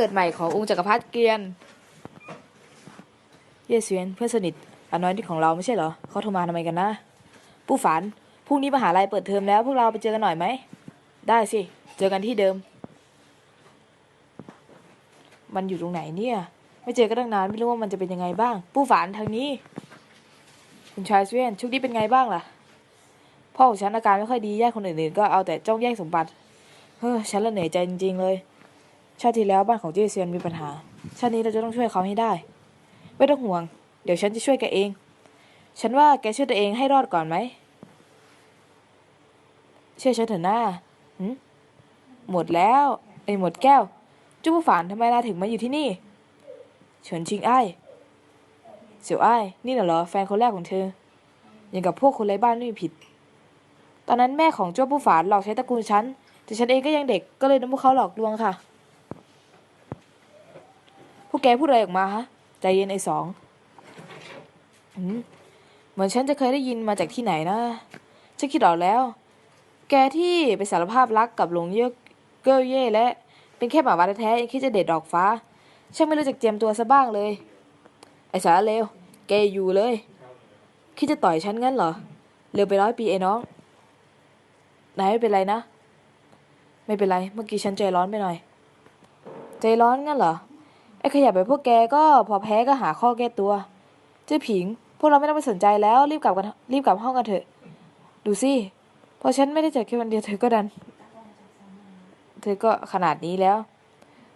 เกิดใหม่ขององค์จักรพรรดิเกียน เยเซียนเพื่อนสนิทอันน้อยที่ของเราไม่ใช่เหรอเขาโทรมาทำไมกันนะผู้ฝันพรุ่งนี้มหาลัยเปิดเทอมแล้วพวกเราไปเจอกันหน่อยไหมได้สิเจอกันที่เดิม มันอยู่ตรงไหนเนี่ย ไม่เจอกันตั้งนานไม่รู้ว่ามันจะเป็นยังไงบ้าง ผู้ฝันทางนี้คุณชายเซียนชุกนี้เป็นไงบ้างล่ะพ่อของฉันอาการไม่ค่อยดีญาติคนอื่นๆก็เอาแต่จ้องแย่งสมบัติเฮ้อฉันละเหนื่อยใจจริงๆเลย ชาติที่แล้วบ้านของเจเซียนมีปัญหา ชาตินี้เราจะต้องช่วยเขาให้ได้ ไม่ต้องห่วง เดี๋ยวฉันจะช่วยแกเอง ฉันว่าแกช่วยตัวเองให้รอดก่อนไหม เชื่อฉันเถอะหน้าหมหมดแล้วไอ้หมดแก้วจุ๊บผู้ฝานทำไมนาถึงมาอยู่ที่นี่ เฉินชิงไอ้เสี่ยวไอ้นี่น่ะเหรอแฟนคนแรกของเธอ อย่างกับพวกคนไร้บ้านไม่มีผิด ตอนนั้นแม่ของจ้วผู้ฝานหลอกใช้ตระกูลฉัน แต่ฉันเองก็ยังเด็กก็เลยโดนพวกเขาหลอกลวงค่ะ พวกแกพูดอะไรออกมาฮะ ใจเย็นไอ้สองอืมเหมือนฉันจะเคยได้ยินมาจากที่ไหนนะ ฉันคิดออกแล้ว แกที่ไปสารภาพรักกับหลงเยอะเกอเย่และ เป็นแค่หมาวาแท้ๆยังคิดจะเด็ดดอกฟ้าช่างไม่รู้จักเจียมตัวซะบ้างเลย ไอ้สารเลว แกอยู่เลย คิดจะต่อยฉันงั้นเหรอ เร็วไปร้อยปีไอ้น้อง นายไม่เป็นไรนะ ไม่เป็นไร เมื่อกี้ฉันใจร้อนไปหน่อย ใจร้อนงั้นเหรอ ไอ้ขยับแบบพวกแกก็พอแพ้ก็หาข้อแก้ตัว เจ้าผิง พวกเราไม่ต้องไปสนใจแล้วรีบกลับกันรีบกลับห้องกันเถอะ ดูสิพอฉันไม่ได้เจอแค่วันเดียวเธอก็ดัน เธอก็ขนาดนี้แล้ว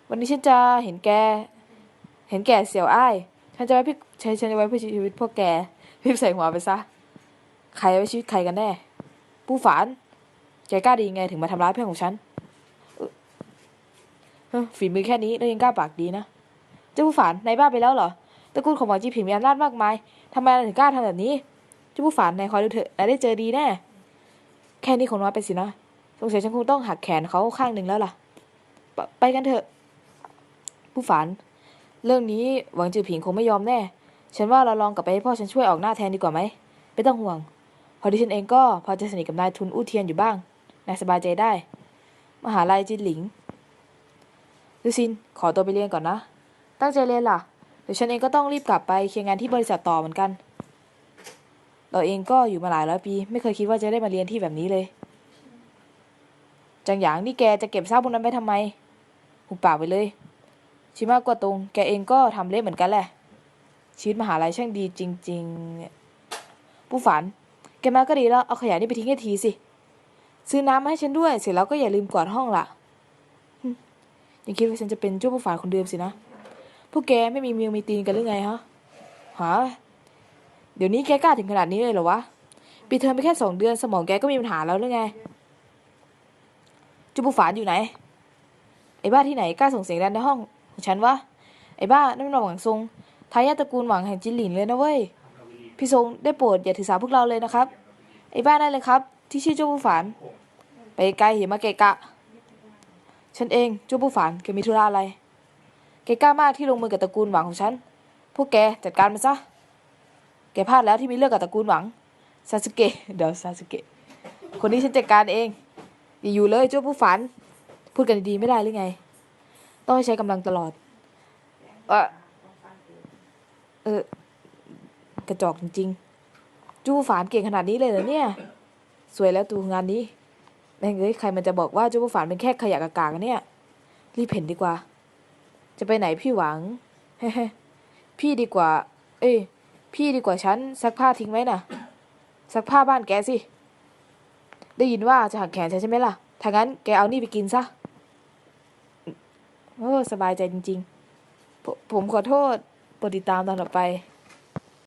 วันนี้ฉันจะเห็นแก เห็นแก่เสี่ยวอ้ายฉันจะไว้พี่ฉันจะไว้เพื่อชีวิตพวกแกรีบใส่หัวไปซะ ใครไว้ชีวิตใครกันแน่ ผู้ฝาน แกกล้าดีไงถึงมาทำร้ายเพื่อนของฉันฝีมือแค่นี้แล้วยังกล้าปากดีนะ เจ้าผู้ฝานนายบ้าไปแล้วเหรอตระกูลของหมอจีผิงมีอำนาจมากมายทำไมนายถึงกล้าทำแบบนี้เจ้าผู้ฝานนายคอยดูเถอะนายได้เจอดีแน่แค่นี้คงน้อยไปสินะสงสัยฉันคงต้องหักแขนเขาข้างหนึ่งแล้วล่ะไปไปกันเถอะ ผู้ฝานเรื่องนี้หวังจือผิงคงไม่ยอมแน่ ฉันว่าเราลองกลับไปให้พ่อฉันช่วยออกหน้าแทนดีกว่าไหมไม่ต้องห่วง พอดีฉันเองก็พอจะสนิทกับนายทุนอู้เทียนอยู่บ้างนายสบายใจได้ มหาลัยจินหลิงลูซินขอตัวไปเรียนก่อนนะ ตั้งใจเรียนล่ะ เดี๋ยวฉันเองก็ต้องรีบกลับไปเคลียร์งานที่บริษัทต่อเหมือนกัน เราเองก็อยู่มาหลายร้อยปี ไม่เคยคิดว่าจะได้มาเรียนที่แบบนี้เลย จังหยางนี่แกจะเก็บทราบพวกนั้นไว้ทำไมหุบปากไปเลย ชิมากกว่าตรงแกเองก็ทำเละเหมือนกันแหละ ชีวิตมหาลัยช่างดีจริงๆผู้ฝัน แกมาก็ดีแล้ว เอาขยะนี่ไปทิ้งให้ทีสิ ซื้อน้ำมาให้ฉันด้วย เสร็จแล้วก็อย่าลืมกวาดห้องล่ะยังคิดว่าฉันจะเป็นเจ้าผู้ฝันคนเดิมสินะ พวกแกไม่มีเมียมีตีนกันหรือไงฮะฮะเดี๋ยวนี้แกกล้าถึงขนาดนี้เลยเหรอวะปีเทอมไปแค่สองเดือนสมองแกก็มีปัญหาแล้วหรือไงจ้าผู้ฝันอยู่ไหน ไอ้บ้าที่ไหนกล้าส่งเสียงดังในห้องของฉันวะ ไอ้บ้านั่นมันหวังทรงทายาทตระกูลหวังแห่งจินหลินเลยนะเว้ย พี่ทรงได้โปรดอย่าถือสาพวกเราเลยนะครับ ไอ้บ้านนั่นเลยครับ ที่ชื่อจ้าผู้ฝาน ไปไกลอย่ามาเกะกะ ฉันเองจ้าผู้ฝานแกมีธุระอะไร แกกล้ามากที่ลงมือกับตระกูลหวังของฉัน พวกแกจัดการมันซะ แกพลาดแล้วที่มีเรื่องกับตระกูลหวัง ซาสึเกะ เดี๋ยวซาสึเกะ คนนี้ฉันจัดการเอง อย่าอยู่เลยเจ้าผู้ฝัน พูดกันดีๆไม่ได้หรือไง ต้องใช้กำลังตลอด เออเออกระจอกจริงๆ จู้ฝานเก่งขนาดนี้เลยเหรอเนี่ย สวยแล้วตูงานนี้แม่งเอ้ยใครมันจะบอกว่าจู้ฝานเป็นแค่ขยะกากากันเนี่ย รีบเห็นดีกว่า จะไปไหนพี่หวัง เฮ้พี่ดีกว่า เอ้ย พี่ดีกว่าฉันซักผ้าทิ้งไว้น่ะ ซักผ้าบ้านแกสิ ได้ยินว่าจะหักแขนฉันใช่ไหมล่ะ ถ้างั้นแกเอานี่ไปกินซะ โอ้ สบายใจจริง ๆ ผมผมขอโทษโปรดติดตามตอนต่อไป